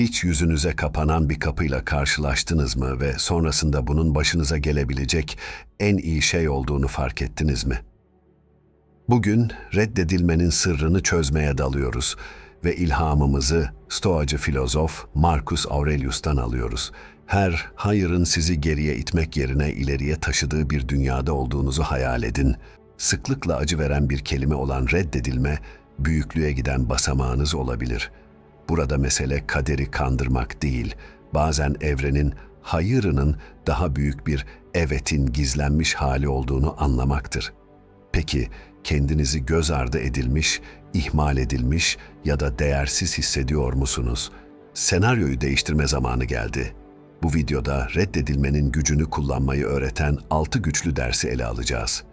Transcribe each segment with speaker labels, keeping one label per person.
Speaker 1: Hiç yüzünüze kapanan bir kapıyla karşılaştınız mı ve sonrasında bunun başınıza gelebilecek en iyi şey olduğunu fark ettiniz mi? Bugün reddedilmenin sırrını çözmeye dalıyoruz ve ilhamımızı Stoacı filozof Marcus Aurelius'tan alıyoruz. Her hayırın sizi geriye itmek yerine ileriye taşıdığı bir dünyada olduğunuzu hayal edin. Sıklıkla acı veren bir kelime olan reddedilme, büyüklüğe giden basamağınız olabilir. Burada mesele kaderi kandırmak değil, bazen evrenin hayırının daha büyük bir evetin gizlenmiş hali olduğunu anlamaktır. Peki kendinizi göz ardı edilmiş, ihmal edilmiş ya da değersiz hissediyor musunuz? Senaryoyu değiştirme zamanı geldi. Bu videoda reddedilmenin gücünü kullanmayı öğreten 6 güçlü dersi ele alacağız.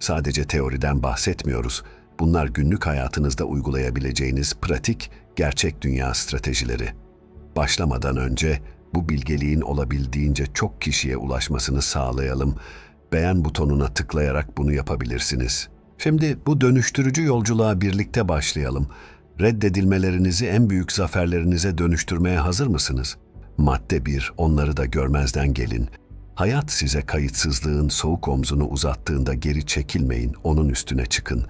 Speaker 1: Sadece teoriden bahsetmiyoruz. Bunlar günlük hayatınızda uygulayabileceğiniz pratik, gerçek dünya stratejileri. Başlamadan önce bu bilgeliğin olabildiğince çok kişiye ulaşmasını sağlayalım. Beğen butonuna tıklayarak bunu yapabilirsiniz. Şimdi bu dönüştürücü yolculuğa birlikte başlayalım. Reddedilmelerinizi en büyük zaferlerinize dönüştürmeye hazır mısınız? Madde 1. Onları da görmezden gelin. Hayat size kayıtsızlığın soğuk omzunu uzattığında geri çekilmeyin, onun üstüne çıkın.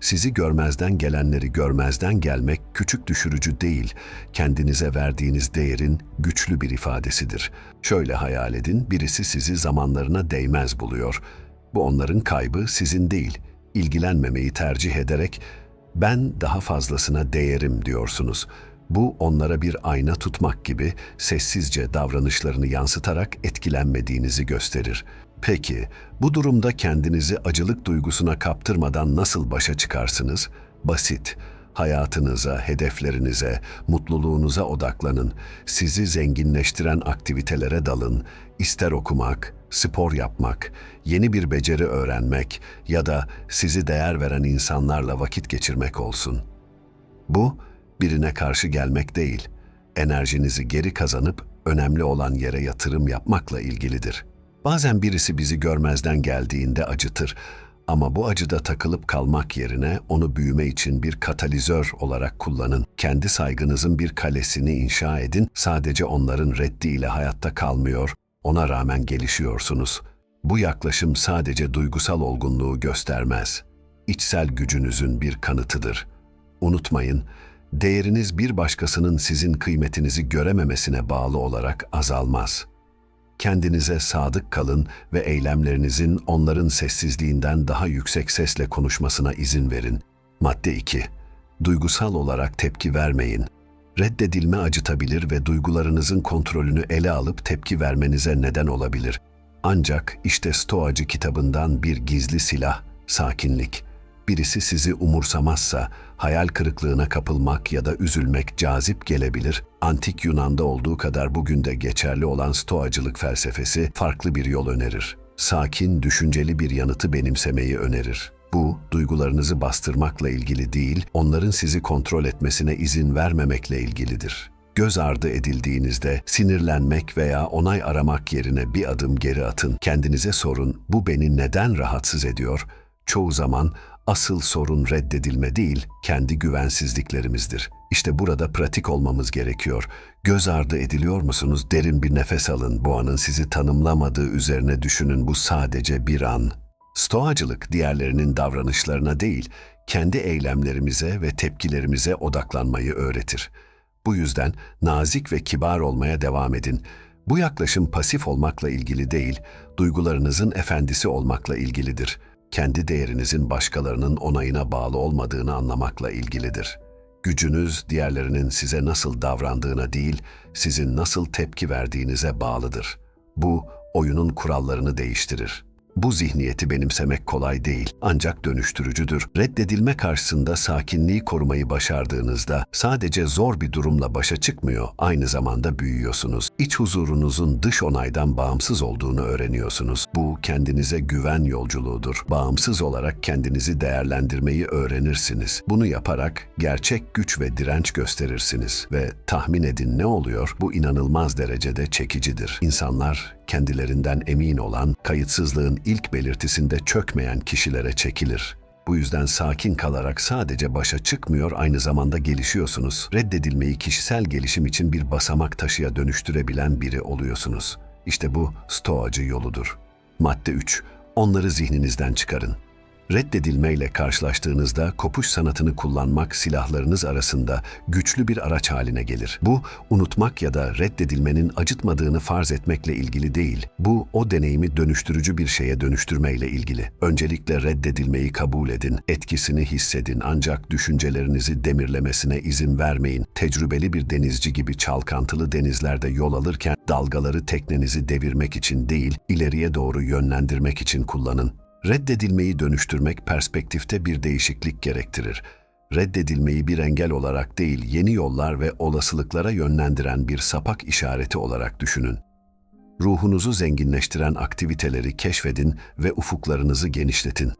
Speaker 1: Sizi görmezden gelenleri görmezden gelmek küçük düşürücü değil, kendinize verdiğiniz değerin güçlü bir ifadesidir. Şöyle hayal edin, birisi sizi zamanlarına değmez buluyor. Bu onların kaybı sizin değil, ilgilenmemeyi tercih ederek ben daha fazlasına değerim diyorsunuz. Bu onlara bir ayna tutmak gibi sessizce davranışlarını yansıtarak etkilenmediğinizi gösterir. Peki, bu durumda kendinizi acılık duygusuna kaptırmadan nasıl başa çıkarsınız? Basit. Hayatınıza, hedeflerinize, mutluluğunuza odaklanın. Sizi zenginleştiren aktivitelere dalın. İster okumak, spor yapmak, yeni bir beceri öğrenmek ya da sizi değer veren insanlarla vakit geçirmek olsun. Bu, birine karşı gelmek değil, enerjinizi geri kazanıp önemli olan yere yatırım yapmakla ilgilidir. Bazen birisi bizi görmezden geldiğinde acıtır ama bu acıda takılıp kalmak yerine onu büyüme için bir katalizör olarak kullanın. Kendi saygınızın bir kalesini inşa edin, sadece onların reddiyle hayatta kalmıyor, ona rağmen gelişiyorsunuz. Bu yaklaşım sadece duygusal olgunluğu göstermez. İçsel gücünüzün bir kanıtıdır. Unutmayın, değeriniz bir başkasının sizin kıymetinizi görememesine bağlı olarak azalmaz. Kendinize sadık kalın ve eylemlerinizin onların sessizliğinden daha yüksek sesle konuşmasına izin verin. Madde 2. Duygusal olarak tepki vermeyin. Reddedilme acıtabilir ve duygularınızın kontrolünü ele alıp tepki vermenize neden olabilir. Ancak işte Stoacı kitabından bir gizli silah, sakinlik. Birisi sizi umursamazsa hayal kırıklığına kapılmak ya da üzülmek cazip gelebilir. Antik Yunan'da olduğu kadar bugün de geçerli olan Stoacılık felsefesi farklı bir yol önerir. Sakin, düşünceli bir yanıtı benimsemeyi önerir. Bu, duygularınızı bastırmakla ilgili değil, onların sizi kontrol etmesine izin vermemekle ilgilidir. Göz ardı edildiğinizde sinirlenmek veya onay aramak yerine bir adım geri atın. Kendinize sorun, bu beni neden rahatsız ediyor? Çoğu zaman asıl sorun reddedilme değil, kendi güvensizliklerimizdir. İşte burada pratik olmamız gerekiyor. Göz ardı ediliyor musunuz? Derin bir nefes alın. Bu anın sizi tanımlamadığı üzerine düşünün. Bu sadece bir an. Stoacılık diğerlerinin davranışlarına değil, kendi eylemlerimize ve tepkilerimize odaklanmayı öğretir. Bu yüzden nazik ve kibar olmaya devam edin. Bu yaklaşım pasif olmakla ilgili değil, duygularınızın efendisi olmakla ilgilidir. Kendi değerinizin başkalarının onayına bağlı olmadığını anlamakla ilgilidir. Gücünüz diğerlerinin size nasıl davrandığına değil, sizin nasıl tepki verdiğinize bağlıdır. Bu oyunun kurallarını değiştirir. Bu zihniyeti benimsemek kolay değil ancak dönüştürücüdür. Reddedilme karşısında sakinliği korumayı başardığınızda sadece zor bir durumla başa çıkmıyor, aynı zamanda büyüyorsunuz. İç huzurunuzun dış onaydan bağımsız olduğunu öğreniyorsunuz. Bu kendinize güven yolculuğudur. Bağımsız olarak kendinizi değerlendirmeyi öğrenirsiniz. Bunu yaparak gerçek güç ve direnç gösterirsiniz ve tahmin edin ne oluyor? Bu inanılmaz derecede çekicidir. İnsanlar kendilerinden emin olan, kayıtsızlığın ilk belirtisinde çökmeyen kişilere çekilir. Bu yüzden sakin kalarak sadece başa çıkmıyor, aynı zamanda gelişiyorsunuz. Reddedilmeyi kişisel gelişim için bir basamak taşıya dönüştürebilen biri oluyorsunuz. İşte bu stoacı yoludur. Madde 3. Onları zihninizden çıkarın. Reddedilmeyle karşılaştığınızda kopuş sanatını kullanmak silahlarınız arasında güçlü bir araç haline gelir. Bu, unutmak ya da reddedilmenin acıtmadığını farz etmekle ilgili değil. Bu, o deneyimi dönüştürücü bir şeye dönüştürmeyle ilgili. Öncelikle reddedilmeyi kabul edin, etkisini hissedin ancak düşüncelerinizi demirlemesine izin vermeyin. Tecrübeli bir denizci gibi çalkantılı denizlerde yol alırken dalgaları teknenizi devirmek için değil, ileriye doğru yönlendirmek için kullanın. Reddedilmeyi dönüştürmek perspektifte bir değişiklik gerektirir. Reddedilmeyi bir engel olarak değil, yeni yollar ve olasılıklara yönlendiren bir sapak işareti olarak düşünün. Ruhunuzu zenginleştiren aktiviteleri keşfedin ve ufuklarınızı genişletin.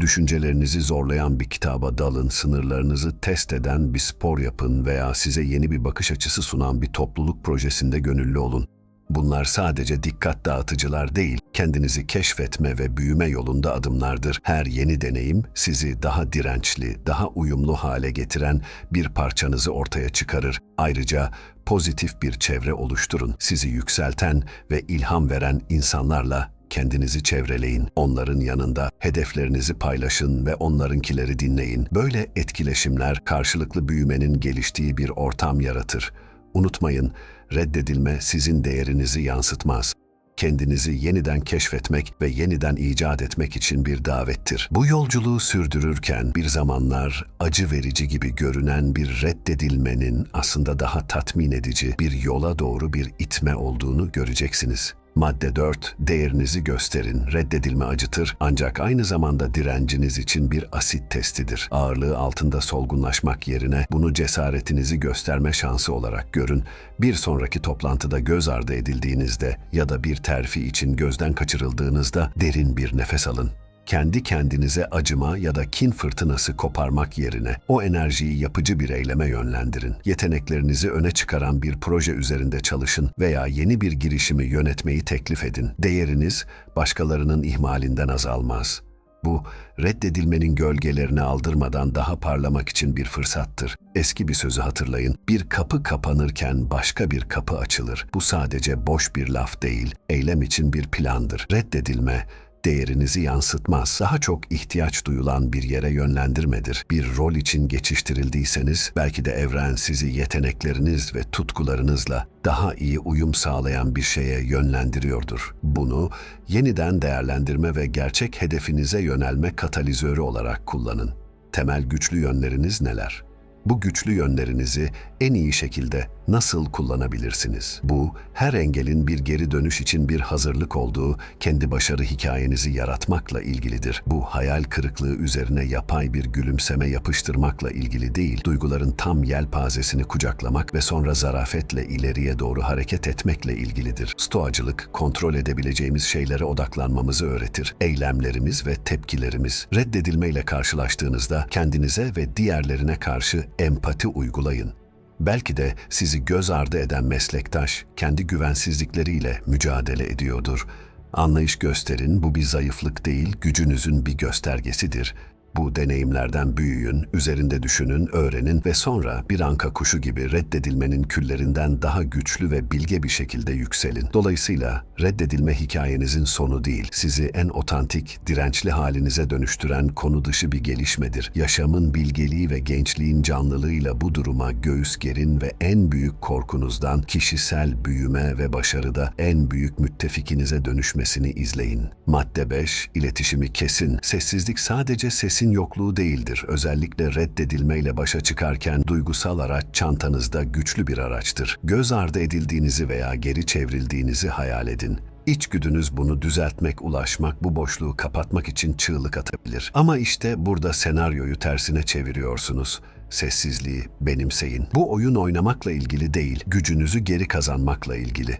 Speaker 1: Düşüncelerinizi zorlayan bir kitaba dalın, sınırlarınızı test eden bir spor yapın veya size yeni bir bakış açısı sunan bir topluluk projesinde gönüllü olun. Bunlar sadece dikkat dağıtıcılar değil, kendinizi keşfetme ve büyüme yolunda adımlardır. Her yeni deneyim sizi daha dirençli, daha uyumlu hale getiren bir parçanızı ortaya çıkarır. Ayrıca pozitif bir çevre oluşturun. Sizi yükselten ve ilham veren insanlarla kendinizi çevreleyin. Onların yanında hedeflerinizi paylaşın ve onlarınkileri dinleyin. Böyle etkileşimler karşılıklı büyümenin geliştiği bir ortam yaratır. Unutmayın, reddedilme sizin değerinizi yansıtmaz. Kendinizi yeniden keşfetmek ve yeniden icat etmek için bir davettir. Bu yolculuğu sürdürürken bir zamanlar acı verici gibi görünen bir reddedilmenin aslında daha tatmin edici bir yola doğru bir itme olduğunu göreceksiniz. Madde 4. Değerinizi gösterin. Reddedilme acıtır ancak aynı zamanda direnciniz için bir asit testidir. Ağırlığı altında solgunlaşmak yerine bunu cesaretinizi gösterme şansı olarak görün. Bir sonraki toplantıda göz ardı edildiğinizde ya da bir terfi için gözden kaçırıldığınızda derin bir nefes alın kendi kendinize acıma ya da kin fırtınası koparmak yerine o enerjiyi yapıcı bir eyleme yönlendirin. Yeteneklerinizi öne çıkaran bir proje üzerinde çalışın veya yeni bir girişimi yönetmeyi teklif edin. Değeriniz başkalarının ihmalinden azalmaz. Bu, reddedilmenin gölgelerini aldırmadan daha parlamak için bir fırsattır. Eski bir sözü hatırlayın. Bir kapı kapanırken başka bir kapı açılır. Bu sadece boş bir laf değil, eylem için bir plandır. Reddedilme, değerinizi yansıtmaz. Daha çok ihtiyaç duyulan bir yere yönlendirmedir. Bir rol için geçiştirildiyseniz belki de evren sizi yetenekleriniz ve tutkularınızla daha iyi uyum sağlayan bir şeye yönlendiriyordur. Bunu yeniden değerlendirme ve gerçek hedefinize yönelme katalizörü olarak kullanın. Temel güçlü yönleriniz neler? Bu güçlü yönlerinizi en iyi şekilde nasıl kullanabilirsiniz? Bu, her engelin bir geri dönüş için bir hazırlık olduğu kendi başarı hikayenizi yaratmakla ilgilidir. Bu, hayal kırıklığı üzerine yapay bir gülümseme yapıştırmakla ilgili değil, duyguların tam yelpazesini kucaklamak ve sonra zarafetle ileriye doğru hareket etmekle ilgilidir. Stoacılık, kontrol edebileceğimiz şeylere odaklanmamızı öğretir. Eylemlerimiz ve tepkilerimiz, reddedilmeyle karşılaştığınızda kendinize ve diğerlerine karşı empati uygulayın. Belki de sizi göz ardı eden meslektaş kendi güvensizlikleriyle mücadele ediyordur. Anlayış gösterin, bu bir zayıflık değil, gücünüzün bir göstergesidir. Bu deneyimlerden büyüyün, üzerinde düşünün, öğrenin ve sonra bir anka kuşu gibi reddedilmenin küllerinden daha güçlü ve bilge bir şekilde yükselin. Dolayısıyla reddedilme hikayenizin sonu değil, sizi en otantik, dirençli halinize dönüştüren konu dışı bir gelişmedir. Yaşamın bilgeliği ve gençliğin canlılığıyla bu duruma göğüs gerin ve en büyük korkunuzdan kişisel büyüme ve başarıda en büyük müttefikinize dönüşmesini izleyin. Madde 5, iletişimi kesin. Sessizlik sadece sesin yokluğu değildir. Özellikle reddedilmeyle başa çıkarken duygusal araç çantanızda güçlü bir araçtır. Göz ardı edildiğinizi veya geri çevrildiğinizi hayal edin. İçgüdünüz bunu düzeltmek, ulaşmak, bu boşluğu kapatmak için çığlık atabilir. Ama işte burada senaryoyu tersine çeviriyorsunuz. Sessizliği benimseyin. Bu oyun oynamakla ilgili değil, gücünüzü geri kazanmakla ilgili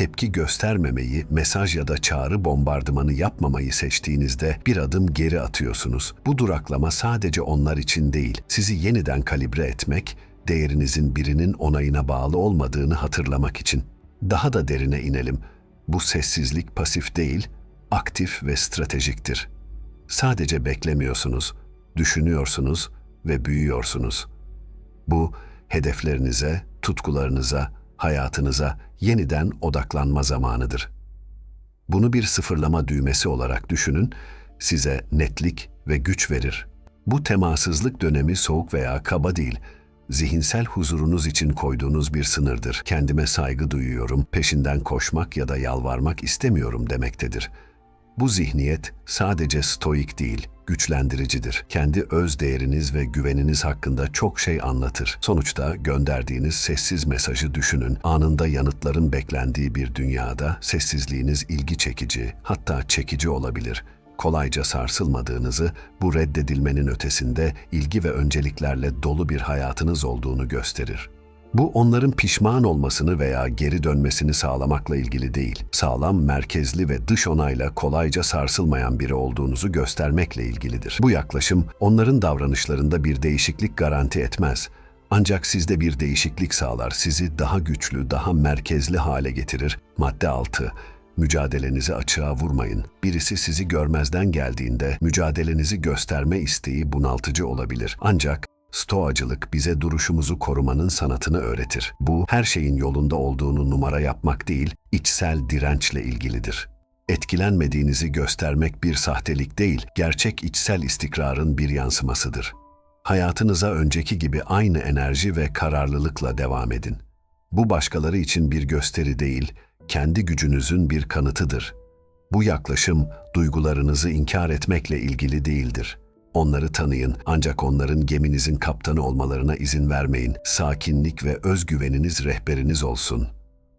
Speaker 1: tepki göstermemeyi, mesaj ya da çağrı bombardımanı yapmamayı seçtiğinizde bir adım geri atıyorsunuz. Bu duraklama sadece onlar için değil, sizi yeniden kalibre etmek, değerinizin birinin onayına bağlı olmadığını hatırlamak için. Daha da derine inelim. Bu sessizlik pasif değil, aktif ve stratejiktir. Sadece beklemiyorsunuz, düşünüyorsunuz ve büyüyorsunuz. Bu hedeflerinize, tutkularınıza, hayatınıza yeniden odaklanma zamanıdır. Bunu bir sıfırlama düğmesi olarak düşünün, size netlik ve güç verir. Bu temassızlık dönemi soğuk veya kaba değil, zihinsel huzurunuz için koyduğunuz bir sınırdır. Kendime saygı duyuyorum, peşinden koşmak ya da yalvarmak istemiyorum demektedir. Bu zihniyet sadece stoik değil, güçlendiricidir. Kendi öz değeriniz ve güveniniz hakkında çok şey anlatır. Sonuçta gönderdiğiniz sessiz mesajı düşünün. Anında yanıtların beklendiği bir dünyada sessizliğiniz ilgi çekici, hatta çekici olabilir. Kolayca sarsılmadığınızı, bu reddedilmenin ötesinde ilgi ve önceliklerle dolu bir hayatınız olduğunu gösterir. Bu onların pişman olmasını veya geri dönmesini sağlamakla ilgili değil, sağlam, merkezli ve dış onayla kolayca sarsılmayan biri olduğunuzu göstermekle ilgilidir. Bu yaklaşım onların davranışlarında bir değişiklik garanti etmez. Ancak sizde bir değişiklik sağlar, sizi daha güçlü, daha merkezli hale getirir. Madde 6. Mücadelenizi açığa vurmayın. Birisi sizi görmezden geldiğinde mücadelenizi gösterme isteği bunaltıcı olabilir. Ancak Stoacılık bize duruşumuzu korumanın sanatını öğretir. Bu her şeyin yolunda olduğunu numara yapmak değil, içsel dirençle ilgilidir. Etkilenmediğinizi göstermek bir sahtelik değil, gerçek içsel istikrarın bir yansımasıdır. Hayatınıza önceki gibi aynı enerji ve kararlılıkla devam edin. Bu başkaları için bir gösteri değil, kendi gücünüzün bir kanıtıdır. Bu yaklaşım duygularınızı inkar etmekle ilgili değildir. Onları tanıyın ancak onların geminizin kaptanı olmalarına izin vermeyin. Sakinlik ve özgüveniniz rehberiniz olsun.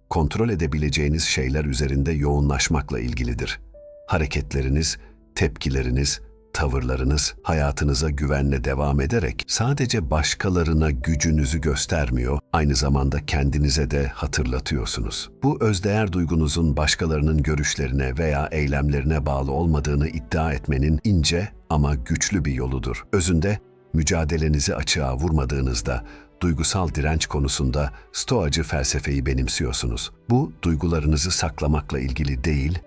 Speaker 1: Kontrol edebileceğiniz şeyler üzerinde yoğunlaşmakla ilgilidir. Hareketleriniz, tepkileriniz, tavırlarınız hayatınıza güvenle devam ederek sadece başkalarına gücünüzü göstermiyor, aynı zamanda kendinize de hatırlatıyorsunuz. Bu özdeğer duygunuzun başkalarının görüşlerine veya eylemlerine bağlı olmadığını iddia etmenin ince ama güçlü bir yoludur. Özünde mücadelenizi açığa vurmadığınızda duygusal direnç konusunda stoacı felsefeyi benimsiyorsunuz. Bu duygularınızı saklamakla ilgili değil,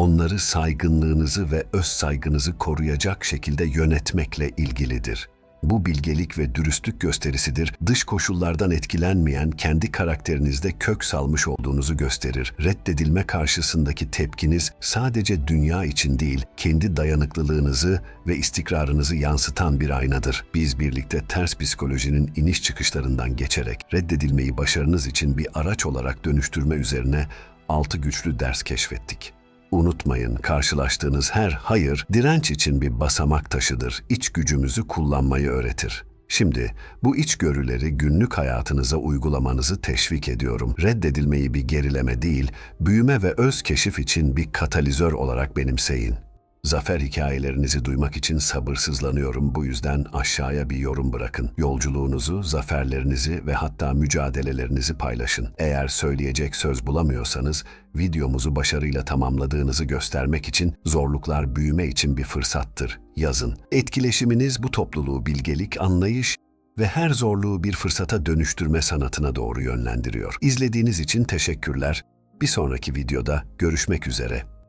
Speaker 1: onları saygınlığınızı ve öz saygınızı koruyacak şekilde yönetmekle ilgilidir. Bu bilgelik ve dürüstlük gösterisidir. Dış koşullardan etkilenmeyen kendi karakterinizde kök salmış olduğunuzu gösterir. Reddedilme karşısındaki tepkiniz sadece dünya için değil, kendi dayanıklılığınızı ve istikrarınızı yansıtan bir aynadır. Biz birlikte ters psikolojinin iniş çıkışlarından geçerek reddedilmeyi başarınız için bir araç olarak dönüştürme üzerine altı güçlü ders keşfettik. Unutmayın, karşılaştığınız her hayır direnç için bir basamak taşıdır. İç gücümüzü kullanmayı öğretir. Şimdi bu içgörüleri günlük hayatınıza uygulamanızı teşvik ediyorum. Reddedilmeyi bir gerileme değil, büyüme ve öz keşif için bir katalizör olarak benimseyin. Zafer hikayelerinizi duymak için sabırsızlanıyorum. Bu yüzden aşağıya bir yorum bırakın. Yolculuğunuzu, zaferlerinizi ve hatta mücadelelerinizi paylaşın. Eğer söyleyecek söz bulamıyorsanız, videomuzu başarıyla tamamladığınızı göstermek için zorluklar büyüme için bir fırsattır. Yazın. Etkileşiminiz bu topluluğu bilgelik, anlayış ve her zorluğu bir fırsata dönüştürme sanatına doğru yönlendiriyor. İzlediğiniz için teşekkürler. Bir sonraki videoda görüşmek üzere.